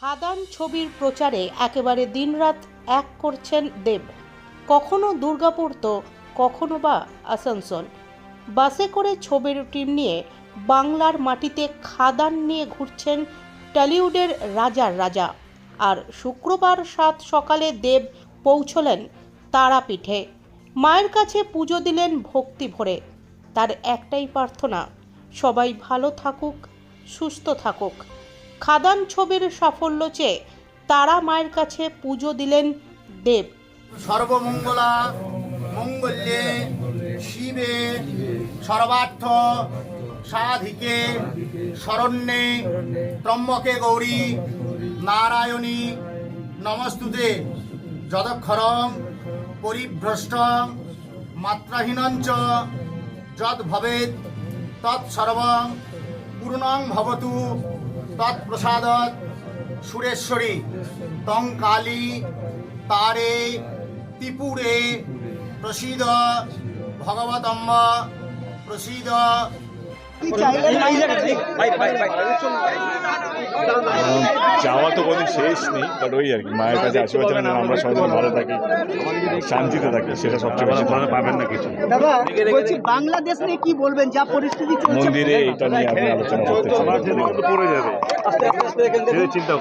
হাদান ছবির প্রচারে একেবারে দিনরাত এক করছেন দেব। কখনো দুর্গাপুর তো, কখনো বা আসানসোল। বাসে করে ছবির টিম নিয়ে বাংলার মাটিতে খাদান নিয়ে ঘুরছেন টলিউডের রাজার রাজা। আর শুক্রবার সাত সকালে দেব পৌঁছলেন তারাপীঠে। মায়ের কাছে পুজো দিলেন ভক্তি ভরে। তার একটাই প্রার্থনা, সবাই ভালো থাকুক, সুস্থ থাকুক। খাদান ছবির সাফল্য চেয়ে তারা মায়ের কাছে পুজো দিলেন দেব। সর্বমঙ্গলা, মঙ্গল্যে, শিবে, সর্বার্থ, সাধিকে, শরণ্যে, ত্রম্বকে গৌরী, নারায়ণী, নমস্তুতে। যদক্ষরম, পরিভ্রষ্ট, মাত্রাহীনঞ্চ যদ ভবেৎ তৎসর্বং, পূর্ণং ভবতু। তৎপ্রসাদৎ সুরেশ্বরী তং তারে ত্রিপুরে প্রসিদ ভগবতম্ব প্রসীদ চাওয়া তো কোনো শেষ নেই বাট ওই আর কি মায়ের কাছে আশীর্বাদ না আমরা সবাই যেন ভালো থাকি শান্তিতে থাকি সেটা সবচেয়ে ভালো ভালো। পাবেন না কিছু। দাদা বলছি বাংলাদেশ নিয়ে কি বলবেন? যা পরিস্থিতি চলছে মন্দিরে এটা নিয়ে আপনি আলোচনা করতে চান পড়ে যাবে। চিন্তা